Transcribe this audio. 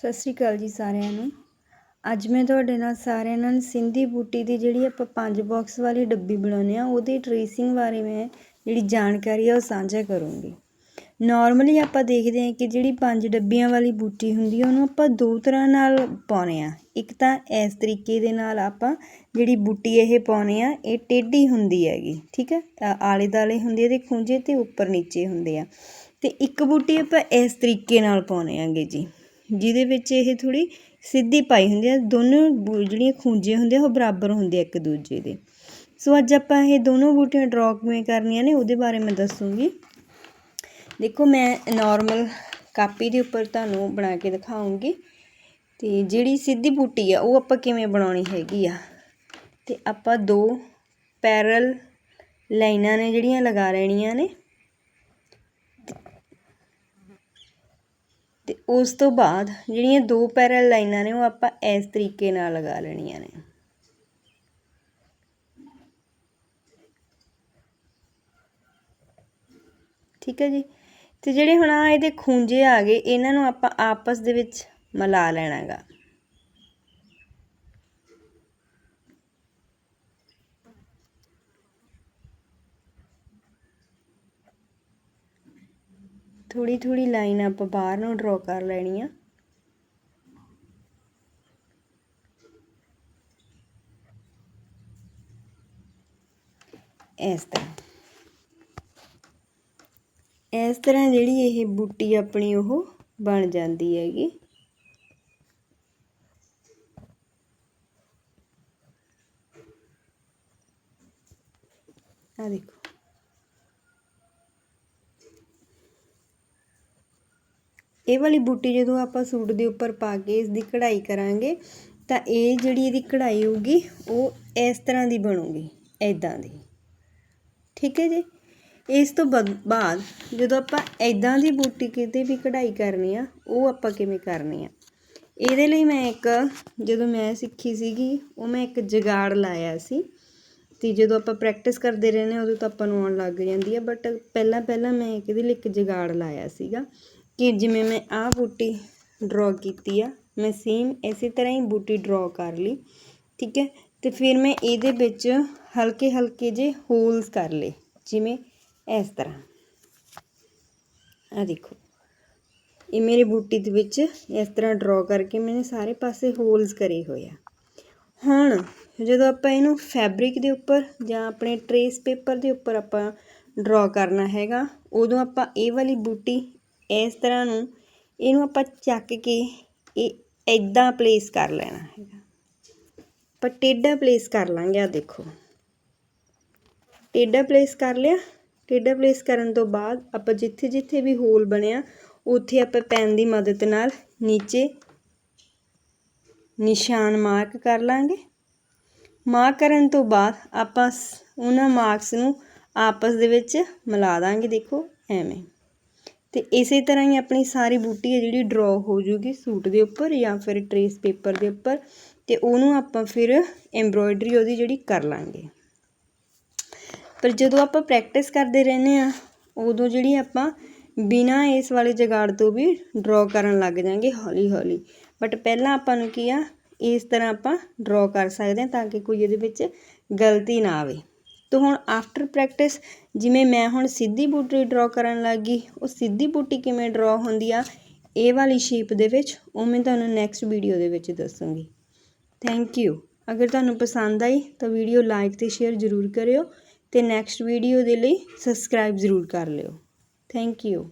ਸਤਿ ਸ਼੍ਰੀ ਅਕਾਲ ਜੀ ਸਾਰਿਆਂ ਨੂੰ। ਅੱਜ ਮੈਂ ਤੁਹਾਡੇ ਨਾਲ ਸਾਰਿਆਂ ਨਾਲ ਸਿੰਧੀ ਬੂਟੀ ਦੀ ਜਿਹੜੀ ਆਪਾਂ ਪੰਜ ਬਾਕਸ ਵਾਲੀ ਡੱਬੀ ਬਣਾਉਂਦੇ ਆ ਉਹਦੀ ਟਰੇਸਿੰਗ ਬਾਰੇ ਮੈਂ ਜਿਹੜੀ ਜਾਣਕਾਰੀ ਆ ਉਹ ਸਾਂਝਾ ਕਰੂੰਗੀ। ਨਾਰਮਲੀ ਆਪਾਂ ਦੇਖਦੇ ਹਾਂ ਕਿ ਜਿਹੜੀ ਪੰਜ ਡੱਬੀਆਂ ਵਾਲੀ ਬੂਟੀ ਹੁੰਦੀ ਆ, ਉਹਨੂੰ ਆਪਾਂ ਦੋ ਤਰ੍ਹਾਂ ਨਾਲ ਪਾਉਂਦੇ ਆ ਇੱਕ ਤਾਂ ਇਸ ਤਰੀਕੇ ਦੇ ਨਾਲ ਆਪਾਂ ਜਿਹੜੀ ਬੂਟੀ ਇਹ ਪਾਉਂਦੇ ਆ ਇਹ ਟੇਢੀ ਹੁੰਦੀ ਹੈਗੀ, ਠੀਕ ਹੈ ਆਲੇ ਦਾਲੇ ਹੁੰਦੇ ਇਹਦੇ ਖੂੰਜੇ ਤੇ ਉੱਪਰ ਨੀਚੇ ਹੁੰਦੇ ਆ। ਤੇ ਇੱਕ ਬੂਟੀ ਆਪਾਂ ਇਸ ਤਰੀਕੇ ਨਾਲ ਪਾਉਂਦੇ ਆਂਗੇ ਜੀ। ਜਿਹਦੇ ਵਿੱਚ ਇਹ ਥੋੜ੍ਹੀ ਸਿੱਧੀ ਪਾਈ ਹੁੰਦੀ ਆ, ਦੋਨੋਂ ਜਿਹੜੀਆਂ ਖੂੰਜੇ ਹੁੰਦੇ ਆ ਉਹ ਬਰਾਬਰ ਹੁੰਦੇ ਆ ਇੱਕ ਦੂਜੇ ਦੇ। ਸੋ ਅੱਜ ਆਪਾਂ ਇਹ ਦੋਨੋਂ ਬੂਟੀਆਂ ਡਰਾ ਕਿਵੇਂ ਕਰਨੀਆਂ ਨੇ, ਉਹਦੇ ਬਾਰੇ ਮੈਂ ਦੱਸੂੰਗੀ। ਦੇਖੋ, ਮੈਂ ਨਾਰਮਲ ਕਾਪੀ ਦੇ ਉੱਪਰ ਤੁਹਾਨੂੰ ਬਣਾ ਕੇ ਦਿਖਾਉਂਗੀ। ਤੇ ਜਿਹੜੀ ਸਿੱਧੀ ਬੂਟੀ ਆ, ਉਹ ਆਪਾਂ ਕਿਵੇਂ ਬਣਾਉਣੀ ਹੈਗੀ ਆ। ਤੇ ਆਪਾਂ ਦੋ ਪੈਰਲ ਲਾਈਨਾਂ ਨੇ ਜਿਹੜੀਆਂ ਲਗਾ ਲੈਣੀਆਂ ਨੇ। ਅਤੇ ਉਸ ਤੋਂ ਬਾਅਦ ਜਿਹੜੀਆਂ ਦੋ ਪੈਰਲ ਲਾਈਨਾਂ ਨੇ ਉਹ ਆਪਾਂ ਇਸ ਤਰੀਕੇ ਨਾਲ ਲਗਾ ਲੈਣੀਆਂ ਨੇ। ਠੀਕ ਹੈ ਜੀ? ਤੇ ਜਿਹੜੇ ਹੁਣ ਆ ਇਹਦੇ ਖੂੰਜੇ ਆ ਗਏ, ਇਹਨਾਂ ਨੂੰ ਆਪਾਂ ਆਪਸ ਦੇ ਵਿੱਚ ਮਿਲਾ ਲੈਣਾਗਾ। ਥੋੜੀ ਥੋੜੀ ਲਾਈਨ ਆਪਾਂ ਬਾਹਰ ਨੂੰ ਡਰਾ ਕਰ ਲੈਣੀ ਆ। ਇਸ ਤਰ੍ਹਾਂ। ਇਸ ਤਰ੍ਹਾਂ ਜਿਹੜੀ ਇਹ ਬੂਟੀ ਆਪਣੀ ਉਹ ਬਣ ਜਾਂਦੀ ਹੈਗੀ। ਆ ਦੇਖੋ। ਇਹ ਵਾਲੀ ਬੂਟੀ ਜਦੋਂ ਆਪਾਂ ਸੂਟ ਦੇ ਉੱਪਰ ਪਾ ਕੇ ਇਸ ਦੀ ਕਢਾਈ ਕਰਾਂਗੇ, ਤਾਂ ਇਹ ਜਿਹੜੀ ਇਹਦੀ ਕਢਾਈ ਹੋਊਗੀ, ਉਹ ਇਸ ਤਰ੍ਹਾਂ ਦੀ ਬਣੂਗੀ ਐਦਾਂ ਦੀ। ਠੀਕ ਹੈ ਜੀ? ਇਸ ਤੋਂ ਬਾਅਦ ਜਦੋਂ ਆਪਾਂ ਐਦਾਂ ਦੀ ਬੂਟੀ ਕਿਤੇ ਵੀ ਕਢਾਈ ਕਰਨੀ ਆ, ਉਹ ਆਪਾਂ ਕਿਵੇਂ ਕਰਨੀ ਆ? ਇਹਦੇ ਲਈ ਮੈਂ ਇੱਕ, ਜਦੋਂ ਮੈਂ ਸਿੱਖੀ ਸੀਗੀ, ਉਹ ਮੈਂ ਇੱਕ ਜਗਾੜ ਲਾਇਆ ਸੀ। ਤੇ ਜਦੋਂ ਆਪਾਂ ਪ੍ਰੈਕਟਿਸ ਕਰਦੇ ਰਹਿੰਦੇ ਉਦੋਂ ਤਾਂ ਆਪਾਂ ਨੂੰ ਆਉਣ ਲੱਗ ਜਾਂਦੀ ਆ, ਬਟ ਪਹਿਲਾਂ ਪਹਿਲਾਂ ਮੈਂ ਇਹਦੇ ਲਈ ਇੱਕ ਜਗਾੜ ਲਾਇਆ ਸੀਗਾ। ਕਿ ਜਿਵੇਂ ਮੈਂ ਆਹ ਬੂਟੀ ਡਰਾ ਕੀਤੀ ਆ, ਮੈਂ ਸੇਮ ਇਸੇ ਤਰ੍ਹਾਂ ਹੀ ਬੂਟੀ ਡਰਾ ਕਰ ਲਈ, ਠੀਕ ਹੈ? ਤੇ ਫਿਰ ਮੈਂ ਇਹਦੇ ਵਿੱਚ ਹਲਕੇ ਹਲਕੇ ਜੇ ਹੋਲਸ ਕਰ ਲਏ, ਜਿਵੇਂ ਇਸ ਤਰ੍ਹਾਂ। ਆ ਦੇਖੋ, ਇਹ ਮੇਰੇ ਬੂਟੀ ਦੇ ਵਿੱਚ ਇਸ ਤਰ੍ਹਾਂ ਡਰਾ ਕਰਕੇ ਮੈंने ਸਾਰੇ ਪਾਸੇ ਹੋਲਸ ਕਰੇ ਹੋਏ ਆ। ਹੁਣ ਜਦੋਂ ਆਪਾਂ ਇਹਨੂੰ ਫੈਬਰਿਕ ਦੇ ਉੱਪਰ ਜਾਂ ਆਪਣੇ ਟਰੇਸ ਪੇਪਰ ਦੇ ਉੱਪਰ ਆਪਾਂ ਡਰਾ ਕਰਨਾ ਹੈਗਾ, ਉਦੋਂ ਆਪਾਂ ਇਹ ਵਾਲੀ ਬੂਟੀ ਇਸ ਤਰ੍ਹਾਂ ਨੂੰ ਇਹਨੂੰ ਆਪਾਂ ਚੱਕ ਕੇ ਇਹ ਇਦਾਂ ਪਲੇਸ ਕਰ ਲੈਣਾ ਹੈਗਾ। ਪਰ ਟੇਢਾ ਪਲੇਸ ਕਰ ਲਾਂਗੇ ਆ ਦੇਖੋ। ਟੇਢਾ ਪਲੇਸ ਕਰ ਲਿਆ। ਟੇਢਾ ਪਲੇਸ ਕਰਨ ਤੋਂ ਬਾਅਦ ਆਪਾਂ ਜਿੱਥੇ ਜਿੱਥੇ ਵੀ ਹੋਲ ਬਣਿਆ, ਉੱਥੇ ਆਪਾਂ ਪੈਨ ਦੀ ਮਦਦ ਨਾਲ ਨੀਚੇ ਨਿਸ਼ਾਨ ਮਾਰਕ ਕਰ ਲਾਂਗੇ। ਮਾਰਕ ਕਰਨ ਤੋਂ ਬਾਅਦ ਆਪਾਂ ਉਹਨਾਂ ਮਾਰਕਸ ਨੂੰ ਆਪਸ ਦੇ ਵਿੱਚ ਮਿਲਾ ਦਾਂਗੇ, ਦੇਖੋ, ਐਵੇਂ। ਤੇ ਇਸੇ ਤਰ੍ਹਾਂ ਹੀ ਆਪਣੀ ਸਾਰੀ ਬੂਟੀ ਹੈ ਜਿਹੜੀ ਡਰਾ ਹੋ ਜੂਗੀ ਸੂਟ ਦੇ ਉੱਪਰ ਜਾਂ ਫਿਰ ਟਰੇਸ ਪੇਪਰ ਦੇ ਉੱਪਰ ਤੇ ਉਹਨੂੰ ਆਪਾਂ ਫਿਰ ਐਮਬ੍ਰੋਇਡਰੀ ਉਹਦੀ ਜਿਹੜੀ ਕਰ ਲਾਂਗੇ। ਪਰ ਜਦੋਂ ਆਪਾਂ ਪ੍ਰੈਕਟਿਸ ਕਰਦੇ ਰਹਿੰਦੇ ਆ ਉਦੋਂ ਜਿਹੜੀ ਆਪਾਂ ਬਿਨਾ ਇਸ ਵਾਲੇ ਜਗਾੜ ਤੋਂ ਵੀ ਡਰਾ ਕਰਨ ਲੱਗ ਜਾਾਂਗੇ ਹੌਲੀ ਹੌਲੀ। ਬਟ ਪਹਿਲਾਂ ਆਪਾਂ ਨੂੰ ਕੀ ਆ, ਇਸ ਤਰ੍ਹਾਂ ਆਪਾਂ ਡਰਾ ਕਰ ਸਕਦੇ ਹਾਂ ਤਾਂ ਕਿ ਕੋਈ ਇਹਦੇ ਵਿੱਚ ਗਲਤੀ ਨਾ ਆਵੇ। ਤੋ ਹੁਣ ਆਫਟਰ ਪ੍ਰੈਕਟਿਸ ਜਿਵੇਂ ਮੈਂ ਹੁਣ ਸਿੱਧੀ ਬੂਟੀ ਡਰਾ ਕਰਨ ਲੱਗ ਗਈ, ਉਹ ਸਿੱਧੀ ਬੂਟੀ ਕਿਵੇਂ ਡਰਾ ਹੁੰਦੀ ਆ, ਇਹ ਵਾਲੀ ਸ਼ੇਪ ਦੇ ਵਿੱਚ ਉਹ ਮੈਂ ਤੁਹਾਨੂੰ ਨੈਕਸਟ ਵੀਡੀਓ ਦੇ ਵਿੱਚ ਦੱਸੂੰਗੀ। ਥੈਂਕ ਯੂ ਅਗਰ ਤੁਹਾਨੂੰ ਪਸੰਦ ਆਈ ਤਾਂ ਵੀਡੀਓ ਲਾਈਕ ਤੇ ਸ਼ੇਅਰ ਜ਼ਰੂਰ ਕਰਿਓ ਤੇ ਨੈਕਸਟ ਵੀਡੀਓ ਦੇ ਲਈ ਸਬਸਕ੍ਰਾਈਬ ਜ਼ਰੂਰ ਕਰ ਲਿਓ। Thank you